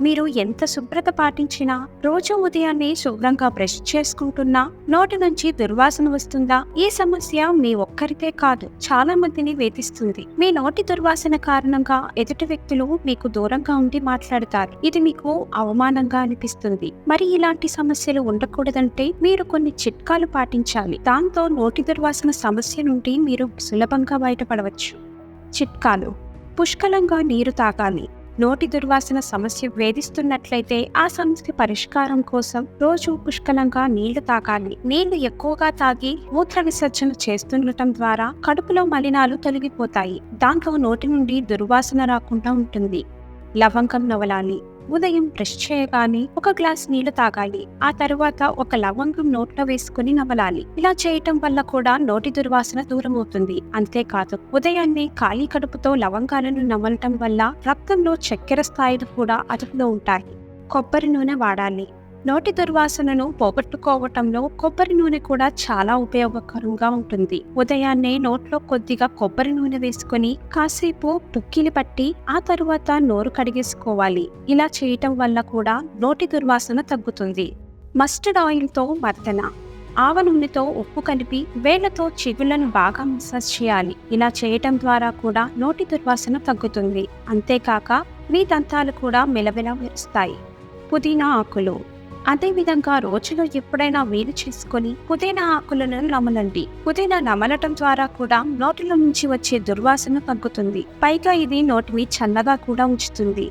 మీరు ఎంత శుభ్రత పాటించినా రోజు ఉదయాన్నే శుభ్రంగా బ్రష్ చేసుకుంటున్నా నోటి నుంచి దుర్వాసన వస్తుందా? ఈ సమస్య మీ ఒక్కరికే కాదు చాలా మందిని వేధిస్తుంది. మీ నోటి దుర్వాసన కారణంగా ఎదుటి వ్యక్తులు మీకు దూరంగా ఉండి మాట్లాడతారు. ఇది మీకు అవమానంగా అనిపిస్తుంది. మరి ఇలాంటి సమస్యలు ఉండకూడదంటే మీరు కొన్ని చిట్కాలు పాటించాలి. దాంతో నోటి దుర్వాసన సమస్య నుండి మీరు సులభంగా బయటపడవచ్చు. చిట్కాలు. పుష్కలంగా నీరు తాగాలి. నోటి దుర్వాసన సమస్య వేధిస్తున్నట్లయితే ఆ సమస్య పరిష్కారం కోసం రోజు పుష్కలంగా నీళ్ళు తాగాలి. నీళ్ళు ఎక్కువగా తాగి మూత్ర విసర్జన చేస్తుండటం ద్వారా కడుపులో మలినాలు తొలగిపోతాయి. దాంతో నోటి నుండి దుర్వాసన రాకుండా ఉంటుంది. లవంగం నవలాలి. ఉదయం బ్రష్ చేయగానే ఒక గ్లాస్ నీళ్ళు తాగాలి. ఆ తరువాత ఒక లవంగం నోట్లో వేసుకుని నమలాలి. ఇలా చేయటం వల్ల కూడా నోటి దుర్వాసన దూరం అవుతుంది అంతేకాదు ఉదయాన్నే ఖాళీ కడుపుతో లవంగాలను నమలటం వల్ల రక్తంలో చక్కెర స్థాయిలు కూడా అదుపులో ఉంటాయి. కొబ్బరి నూనె వాడాలి. నోటి దుర్వాసనను పోగొట్టుకోవటంలో కొబ్బరి నూనె కూడా చాలా ఉపయోగకరంగా ఉంటుంది. ఉదయాన్నే నోట్లో కొద్దిగా కొబ్బరి నూనె వేసుకొని కాసేపు పుక్కిలి పట్టి ఆ తరువాత నోరు కడిగేసుకోవాలి. ఇలా చేయటం వల్ల కూడా నోటి దుర్వాసన తగ్గుతుంది. మస్టర్డ్ ఆయిల్తో మర్దన. ఆవ నూనెతో ఉప్పు కలిపి వేళ్ళతో చిగుళ్ళను బాగా మసాజ్ చేయాలి. ఇలా చేయటం ద్వారా కూడా నోటి దుర్వాసన తగ్గుతుంది. అంతేకాక మీ దంతాలు కూడా మెలమెల మెరుస్తాయి. పుదీనా ఆకులు. అదేవిధంగా రోజులో ఎప్పుడైనా వేలు చేసుకొని పుదీనా ఆకులను నమలండి. పుదీనా నమలటం ద్వారా కూడా నోటిలో నుంచి వచ్చే దుర్వాసన తగ్గుతుంది. పైగా ఇది నోటిని చల్లగా కూడా ఉంచుతుంది.